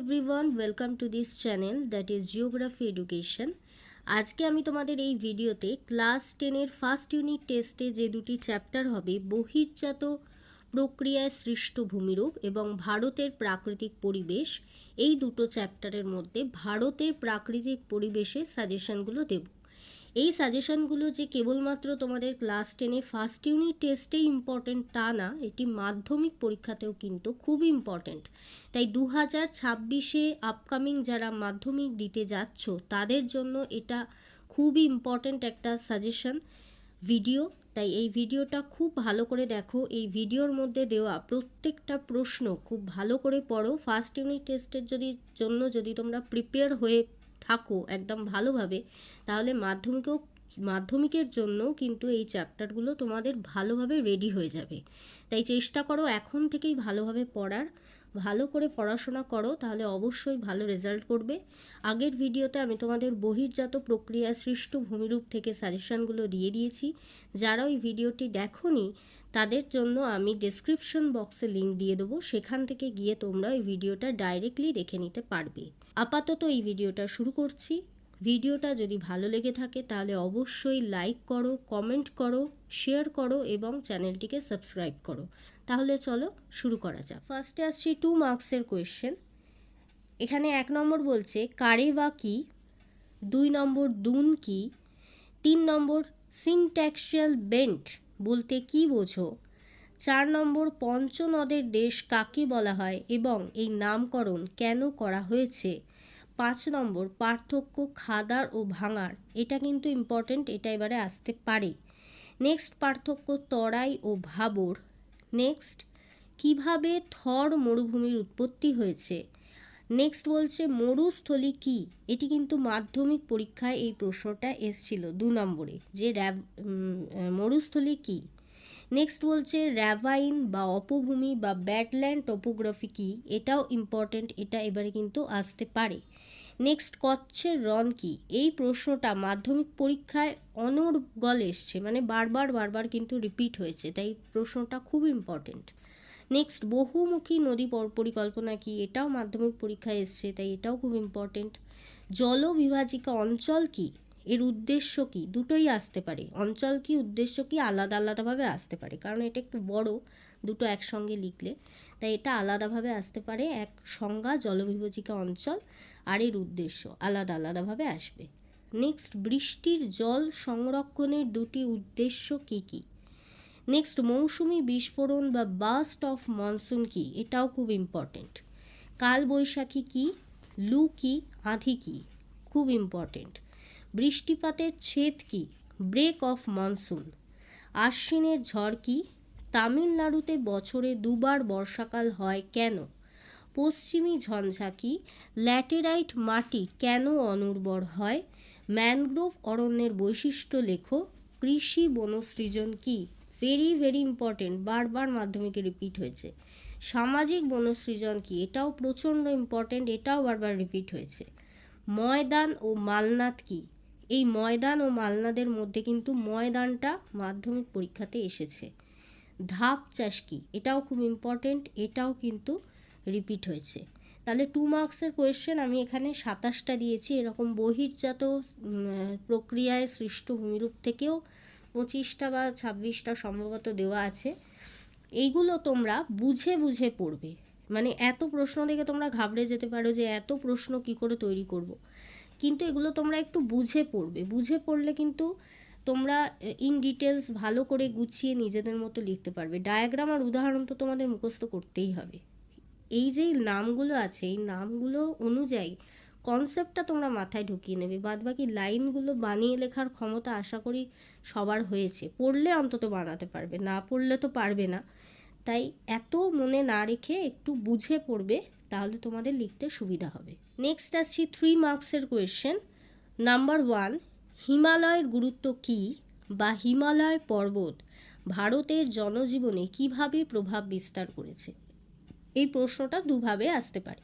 Everyone welcome to this channel that is geography education আজকে আমি তোমাদের এই ভিডিওতে ক্লাস টেনের ফার্স্ট ইউনিট টেস্টে যে দুটি চ্যাপ্টার হবে, বহির্জাত প্রক্রিয়ায় সৃষ্ট ভূমিরূপ এবং ভারতের প্রাকৃতিক পরিবেশ, এই দুটো চ্যাপ্টারের মধ্যে ভারতের প্রাকৃতিক পরিবেশে সাজেশনগুলো দেব। এই সাজেশনগুলো যে কেবলমাত্র তোমাদের ক্লাস টেনে ফার্স্ট ইউনিট টেস্টেই ইম্পর্টেন্ট তা না, এটি মাধ্যমিক পরীক্ষাতেও কিন্তু খুব ইম্পর্টেন্ট তাই দু হাজার ছাব্বিশে আপকামিং যারা মাধ্যমিক দিতে যাচ্ছ, তাদের জন্য এটা খুবই ইম্পর্ট্যান্ট একটা সাজেশন ভিডিও তাই এই ভিডিওটা খুব ভালো করে দেখো, এই ভিডিওর মধ্যে দেওয়া প্রত্যেকটা প্রশ্ন খুব ভালো করে পড়ো। ফার্স্ট ইউনিট টেস্টের যদি জন্য যদি তোমরা প্রিপেয়ার হয়ে থাকো একদম ভালোভাবে, তাহলে মাধ্যমিকেও, মাধ্যমিকের জন্য কিন্তু এই চ্যাপ্টারগুলো তোমাদের ভালোভাবে রেডি হয়ে যাবে। তাই চেষ্টা করো এখন থেকেই ভালোভাবে পড়ার, ভালো করে পড়াশোনা করো, তাহলে অবশ্যই ভালো রেজাল্ট করবে। আগের ভিডিওতে আমি তোমাদের বহির্জাত প্রক্রিয়া সৃষ্ট ভূমিরূপ থেকে সাজেশনগুলো দিয়ে দিয়েছি। যারা ওই ভিডিওটি দেখোনি, তাদের জন্য আমি ডেসক্রিপশন বক্সে লিঙ্ক দিয়ে দেবো, সেখান থেকে গিয়ে তোমরা ওই ভিডিওটা ডাইরেক্টলি দেখে নিতে পারবে। আপাতত এই ভিডিওটা শুরু করছি। ভিডিওটা যদি ভালো লেগে থাকে তাহলে অবশ্যই লাইক করো কমেন্ট করো শেয়ার করো এবং চ্যানেলটিকে সাবস্ক্রাইব করো। তাহলে চলো শুরু করা যাক। ফার্স্টে আসছি টু মার্কসের কোয়েশ্চেন এখানে এক নম্বর বলছে, কারে বা কি? দুই নম্বর, দুন কি? তিন নম্বর, সিনট্যাক্সিয়াল বেন্ট বলতে কি বোঝো? চার নম্বর, পঞ্চনদের দেশ কাকে বলা হয়? এবং এই নামকরণ কেন করা হয়েছে? পাঁচ নম্বর, পার্থক্য খাদার ও ভাঙার। এটা কিন্তু ইম্পর্টেন্ট এটা এবারে আসতে পারে। নেক্সট পার্থক্য তরাই ও ভাবর। নেক্সট কীভাবে থর মরুভূমির উৎপত্তি হয়েছে? নেক্সট বলছে, মরুস্থলী কি? এটি কিন্তু মাধ্যমিক পরীক্ষায় এই প্রশ্নটা এসছিল দু নম্বরে, যে র্যাব মরুস্থলী কি? নেক্সট বলছে র্যাভাইন বা অপভূমি বা ব্যাডল্যান্ড টোপোগ্রাফি কি? এটাও ইম্পর্টেন্ট এটা এবারে কিন্তু আসতে পারে। নেক্সট কচ্ছের রন কি? এই প্রশ্নটা মাধ্যমিক পরীক্ষায় অনর্গল এসছে মানে বারবার বারবার কিন্তু রিপিট হয়েছে, তাই প্রশ্নটা খুব ইম্পর্টেন্ট নেক্সট বহুমুখী নদী পরিকল্পনা কি? এটাও মাধ্যমিক পরীক্ষায় এসছে, তাই এটাও খুব ইম্পর্টেন্ট জলবিভাজিকা অঞ্চল কি? এর উদ্দেশ্য কি? দুটোই আসতে পারে। অঞ্চল কি, উদ্দেশ্য কি, আলাদা আলাদাভাবে আসতে পারে। কারণ এটা একটু বড়, দুটো একসঙ্গে লিখলে। তাই এটা আলাদাভাবে আসতে পারে। এক সংজ্ঞা, জলবিভাজিকা অঞ্চল, আর এর উদ্দেশ্য আলাদা আলাদাভাবে আসবে। নেক্সট বৃষ্টির জল সংরক্ষণের দুটি উদ্দেশ্য কি কি? নেক্সট মৌসুমি বিস্ফোরণ বা বাস্ট অফ মনসুন কি? এটাও খুব ইম্পর্টেন্ট কাল বৈশাখী কি? লু কি? আঁধি কি? খুব ইম্পর্টেন্ট বৃষ্টিপাতের ছেদ কি? Break of monsoon. আশ্বিনের ঝড় কি? তামিলনাড়ুতে বছরে দুবার বর্ষাকাল হয় কেন? পশ্চিমী ঝঞ্ঝা ঝঞ্ঝাকি ল্যাটেরাইট মাটি কেন অনুর্বর হয়? ম্যানগ্রোভ অরণ্যের বৈশিষ্ট্য লেখো। কৃষি বনসৃজন কি? ভেরি ভেরি ইম্পর্টেন্ট বারবার মাধ্যমিকে রিপিট হয়েছে। সামাজিক বনসৃজন কি? এটাও প্রচণ্ড ইম্পর্টেন্ট এটাও বারবার রিপিট হয়েছে। ময়দান ও মালনাথ কি? এই ময়দান ও মালনাদের মধ্যে কিন্তু ময়দানটা মাধ্যমিক পরীক্ষাতে এসেছে। ধাপ চাষ কি? এটাও খুব ইম্পর্টেন্ট এটাও কিন্তু রিপিট হয়েছে। তাহলে টু মার্কসের কোয়েশ্চেন আমি এখানে সাতাশটা দিয়েছি। এরকম বহির্জাত প্রক্রিয়ায় সৃষ্ট ভূমিরূপ থেকেও পঁচিশটা বা ছাব্বিশটা সম্ভবত দেওয়া আছে। এইগুলো তোমরা বুঝে বুঝে পড়বে। মানে এত প্রশ্ন দেখে তোমরা ঘাবড়ে যেতে পারো যে এত প্রশ্ন কি করে তৈরি করব। কিন্তু এগুলো তোমরা একটু বুঝে পড়বে। বুঝে পড়লে কিন্তু তোমরা ইন ডিটেলস ভালো করে গুছিয়ে নিজেদের মতো লিখতে পারবে। ডায়াগ্রাম আর উদাহরণ তো তোমাদের মুখস্থ করতেই হবে। এই যে নামগুলো আছে, এই নামগুলো অনুযায়ী কনসেপ্টটা তোমরা মাথায় ঢুকিয়ে নেবে। বাদ বাকি লাইনগুলো বানিয়ে লেখার ক্ষমতা আশা করি সবার হয়েছে। পড়লে অন্তত বানাতে পারবে, না পড়লে তো পারবে না। তাই এত মনে না রেখে একটু বুঝে পড়বে, তাহলে তোমাদের লিখতে সুবিধা হবে। নেক্সট আসছি থ্রি মার্কসের কোয়েশ্চেন নাম্বার ওয়ান হিমালয়ের গুরুত্ব কী বা হিমালয় পর্বত ভারতের জনজীবনে কীভাবে প্রভাব বিস্তার করেছে? এই প্রশ্নটা দুভাবে আসতে পারে।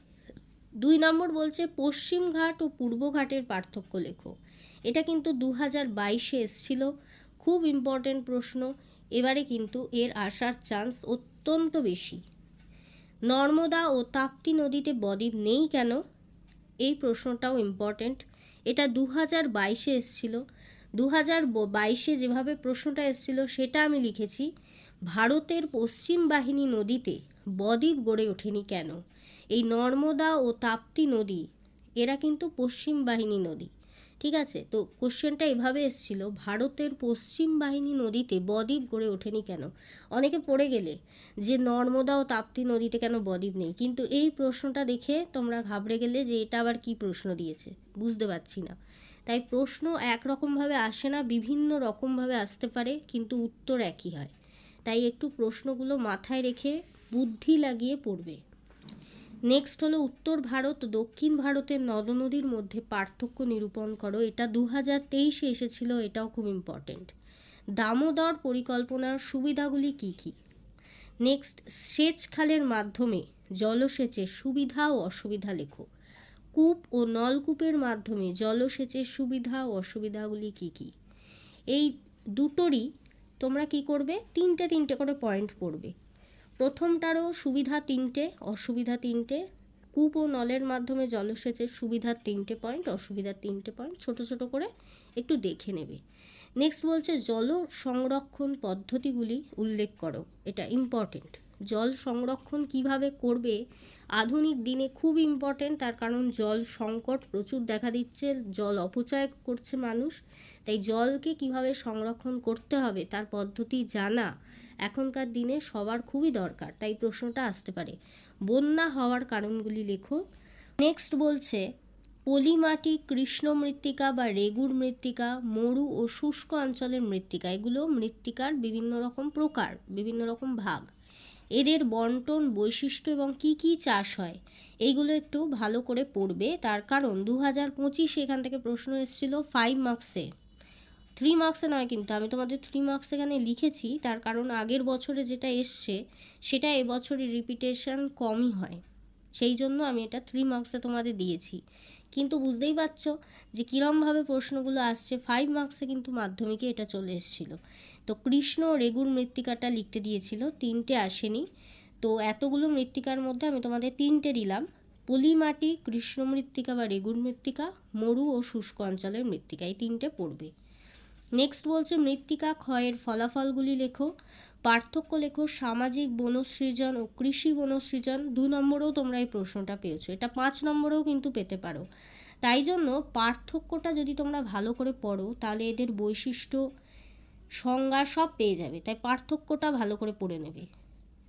দুই নম্বর বলছে, পশ্চিম ঘাট ও পূর্ব ঘাটের পার্থক্য লেখো। এটা কিন্তু দু হাজার বাইশে এসছিল, খুব ইম্পর্টেন্ট প্রশ্ন। এবারে কিন্তু এর আসার চান্স অত্যন্ত বেশি। নর্মদা ও তাপ্তি নদীতে বদ্বীপ নেই কেন? এই প্রশ্নটাও ইম্পর্টেন্ট এটা দু হাজার বাইশে এসছিল। দু হাজার বাইশে যেভাবে প্রশ্নটা এসছিল, সেটা আমি লিখেছি, ভারতের পশ্চিম বাহিনী নদীতে বদ্বীপ গড়ে ওঠেনি কেন? এই নর্মদা ও তাপ্তি নদী, এরা কিন্তু পশ্চিম বাহিনী নদী। ঠিক আছে? তো কোশ্চেনটা এভাবে এসছিল, ভারতের পশ্চিম বাহিনী নদীতে বদ্বীপ গড়ে ওঠেনি কেন? অনেকে পড়ে গেলে যে নর্মদা ও তাপ্তি নদীতে কেন বদ্বীপ নেই? কিন্তু এই প্রশ্নটা দেখে তোমরা ঘাবড়ে গেলে যে এটা আবার কি প্রশ্ন দিয়েছে? বুঝতে পারছি না। তাই প্রশ্ন একরকমভাবে আসে না, বিভিন্ন রকমভাবে আসতে পারে, কিন্তু উত্তর একই হয়। তাই একটু প্রশ্নগুলো মাথায় রেখে বুদ্ধি লাগিয়ে পড়বে। নেক্সট হলো উত্তর ভারত, দক্ষিণ ভারতের নদ নদীর মধ্যে পার্থক্য নিরূপণ করো। এটা দু হাজার তেইশে এসেছিল, এটাও খুব ইম্পর্টেন্ট দামোদর পরিকল্পনার সুবিধাগুলি কি কি? নেক্সট সেচ খালের মাধ্যমে জলসেচের সুবিধা ও অসুবিধা লেখো। কূপ ও নলকূপের মাধ্যমে জলসেচের সুবিধা ও অসুবিধাগুলি কি কি? এই দুটোরই তোমরা কি করবে? তিনটে তিনটে করে পয়েন্ট পড়বে। প্রথমটারও সুবিধা তিনটে, অসুবিধা তিনটে। কূপ ও নলের মাধ্যমে জলসেচের সুবিধা তিনটে পয়েন্ট, অসুবিধা তিনটে পয়েন্ট। ছোট ছোট করে একটু দেখে নেবে। নেক্সট বলছে জল সংরক্ষণ পদ্ধতিগুলি উল্লেখ করো। এটা ইম্পর্টেন্ট জল সংরক্ষণ কীভাবে করবে? আধুনিক দিনে খুব ইম্পর্টেন্ট তার কারণ জল সংকট প্রচুর দেখা দিচ্ছে, জল অপচয় করছে মানুষ, তাই জলকে কীভাবে সংরক্ষণ করতে হবে তার পদ্ধতি জানা এখনকার দিনে সবার খুবই দরকার, তাই প্রশ্নটা আসতে পারে। বন্যা হওয়ার কারণগুলি লেখো। নেক্সট বলছে, পলিমাটি কৃষ্ণ মৃত্তিকা বা রেগুর মৃত্তিকা, মরু ও শুষ্ক অঞ্চলের মৃত্তিকা, এগুলো মৃত্তিকার বিভিন্ন রকম প্রকার, বিভিন্ন রকম ভাগ। এদের বন্টন, বৈশিষ্ট্য এবং কি কি চাষ হয়, এইগুলো একটু ভালো করে পড়বে। তার কারণ দু হাজার পঁচিশে এখান থেকে প্রশ্ন এসেছিল ফাইভ মার্কসে থ্রি মার্কসে নয় কিন্তু, আমি তোমাদের থ্রি মার্কস এখানে লিখেছি, তার কারণ আগের বছরে যেটা এসছে, সেটা এবছরের রিপিটেশন কমই হয়। সেই জন্য আমি এটা থ্রি মার্কসে তোমাদের দিয়েছি। কিন্তু বুঝতেই পারছ যে কীরমভাবে প্রশ্নগুলো আসছে। ফাইভ মার্কসে কিন্তু মাধ্যমিকে এটা চলে এসেছিল। তো কৃষ্ণ রেগুর মৃত্তিকাটা লিখতে দিয়েছিল, তিনটে আসেনি। তো এতগুলো মৃত্তিকার মধ্যে আমি তোমাদের তিনটে দিলাম। পলি মাটি কৃষ্ণ মৃত্তিকা বা রেগুর মৃত্তিকা, মরু ও শুষ্ক অঞ্চলের মৃত্তিকা, এই তিনটে পড়বে। নেক্সট বলছে মৃত্তিকা ক্ষয়ের ফলাফলগুলি লেখো। পার্থক্য লেখো, সামাজিক বনসৃজন ও কৃষি বনসৃজন। দু নম্বরেও তোমরা এই প্রশ্নটা পেয়েছ। এটা পাঁচ নম্বরেও কিন্তু পেতে পারো। তাই জন্য পার্থক্যটা যদি তোমরা ভালো করে পড়ো, তাহলে এদের বৈশিষ্ট্য, সংজ্ঞা সব পেয়ে যাবে। তাই পার্থক্যটা ভালো করে পড়ে নেবে।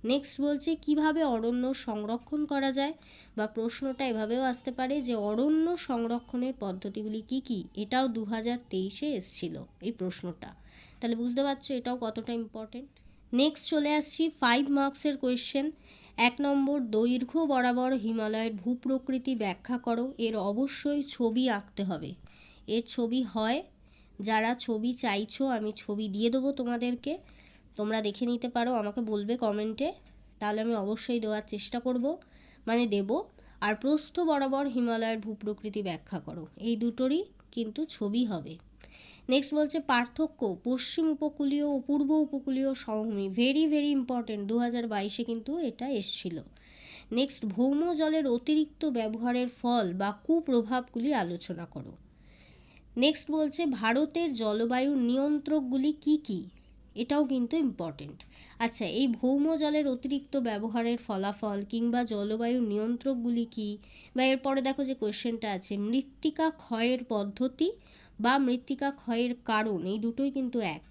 নেক্সট বলছে, কীভাবে অরণ্য সংরক্ষণ করা যায়? বা প্রশ্নটা এভাবেও আসতে পারে যে, অরণ্য সংরক্ষণের পদ্ধতিগুলি কি কি? এটাও দু হাজার তেইশে এসছিল এই প্রশ্নটা। তাহলে বুঝতে পারছ এটাও কতটা ইম্পর্টেন্ট নেক্সট চলে আসছি ফাইভ মার্কসের কোয়েশ্চেন এক নম্বর, দৈর্ঘ্য বরাবর হিমালয়ের ভূপ্রকৃতি ব্যাখ্যা করো। এর অবশ্যই ছবি আঁকতে হবে। এর ছবি হয়, যারা ছবি চাইছো, আমি ছবি দিয়ে দেবো তোমাদেরকে। তোমরা দেখে নিতে পারো, আমাকে বলবে কমেন্টে তাহলে আমি অবশ্যই দেওয়ার চেষ্টা করব মানে দেব। আর প্রস্থ বরাবর হিমালয়ের ভূপ্রকৃতি ব্যাখ্যা করো। এই দুটোরই কিন্তু ছবি হবে। নেক্সট বলছে পার্থক্য, পশ্চিম উপকূলীয় ও পূর্ব উপকূলীয় সমভূমি ভেরি ভেরি ইম্পর্টেন্ট দু হাজার বাইশে কিন্তু এটা এসছিল। নেক্সট ভৌম জলের অতিরিক্ত ব্যবহারের ফল বা কুপ্রভাবগুলি আলোচনা করো। নেক্সট বলছে ভারতের জলবায়ুর নিয়ন্ত্রকগুলি কি কি? এটাও কিন্তু ইম্পর্টেন্ট আচ্ছা এই ভৌম জলের অতিরিক্ত ব্যবহারের ফলাফল কিংবা জলবায়ুর নিয়ন্ত্রকগুলি কি? বা এরপরে দেখো যে কোয়েশ্চেনটা আছে, মৃত্তিকা ক্ষয়ের পদ্ধতি বা মৃত্তিকা ক্ষয়ের কারণ, এই দুটোই কিন্তু এক।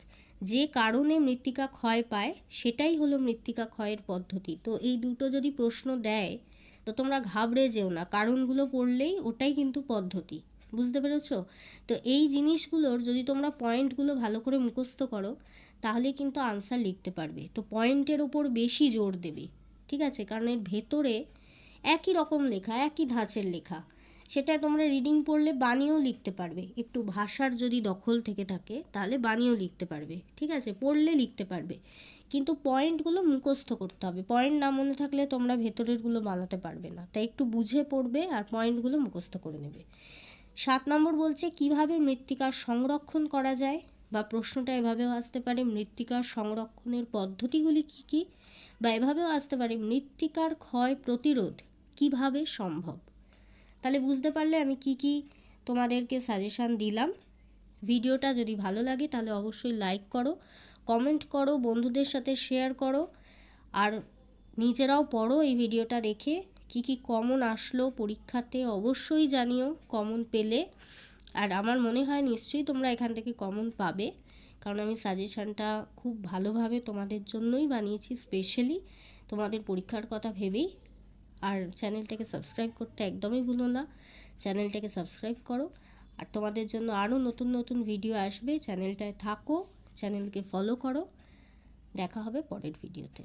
যে কারণে মৃত্তিকা ক্ষয় পায়, সেটাই হলো মৃত্তিকা ক্ষয়ের পদ্ধতি। তো এই দুটো যদি প্রশ্ন দেয়, তো তোমরা ঘাবড়ে যেও না। কারণগুলো পড়লেই ওটাই কিন্তু পদ্ধতি। বুঝতে পেরেছ? তো এই জিনিসগুলোর যদি তোমরা পয়েন্টগুলো ভালো করে মুখস্থ করো, তাহলে কিন্তু আনসার লিখতে পারবে। তো পয়েন্টের ওপর বেশি জোর দেবে, ঠিক আছে? কারণ এর ভেতরে একই রকম লেখা, একই ধাঁচের লেখা। সেটা তোমরা রিডিং পড়লে বানিয়েও লিখতে পারবে। একটু ভাষার যদি দখল থেকে থাকে, তাহলে বানিয়েও লিখতে পারবে। ঠিক আছে? পড়লে লিখতে পারবে। কিন্তু পয়েন্টগুলো মুখস্থ করতে হবে। পয়েন্ট না মনে থাকলে তোমরা ভেতরেরগুলো বানাতে পারবে না। তাই একটু বুঝে পড়বে আর পয়েন্টগুলো মুখস্থ করে নেবে। সাত নম্বর বলছে, কীভাবে মৃত্তিকার সংরক্ষণ করা যায়? বা প্রশ্নটা এভাবেও আসতে পারে, মৃত্তিকার সংরক্ষণের পদ্ধতিগুলি কি কি? বা এভাবেও আসতে পারে, মৃত্তিকার ক্ষয় প্রতিরোধ কীভাবে সম্ভব? তাহলে বুঝতে পারলে আমি কি কি তোমাদেরকে সাজেশান দিলাম। ভিডিওটা যদি ভালো লাগে তাহলে অবশ্যই লাইক করো কমেন্ট করো, বন্ধুদের সাথে শেয়ার করো, আর নিজেরাও পড়ো এই ভিডিওটা দেখে। কি কি কমন আসলো পরীক্ষাতে অবশ্যই জানিও কমন পেলে। আর আমার মনে হয় নিশ্চয়ই তোমরা এখান থেকে কমন পাবে, কারণ আমি সাজেশানটা খুব ভালোভাবে তোমাদের জন্যই বানিয়েছি স্পেশালি তোমাদের পরীক্ষার কথা ভেবেই। আর চ্যানেলটাকে সাবস্ক্রাইব করতে একদমই ভুলো না। চ্যানেলটাকে সাবস্ক্রাইব করো। আর তোমাদের জন্য আরও নতুন নতুন ভিডিও আসবে, চ্যানেলটায় থাকো, চ্যানেলকে ফলো করো। দেখা হবে পরের ভিডিওতে।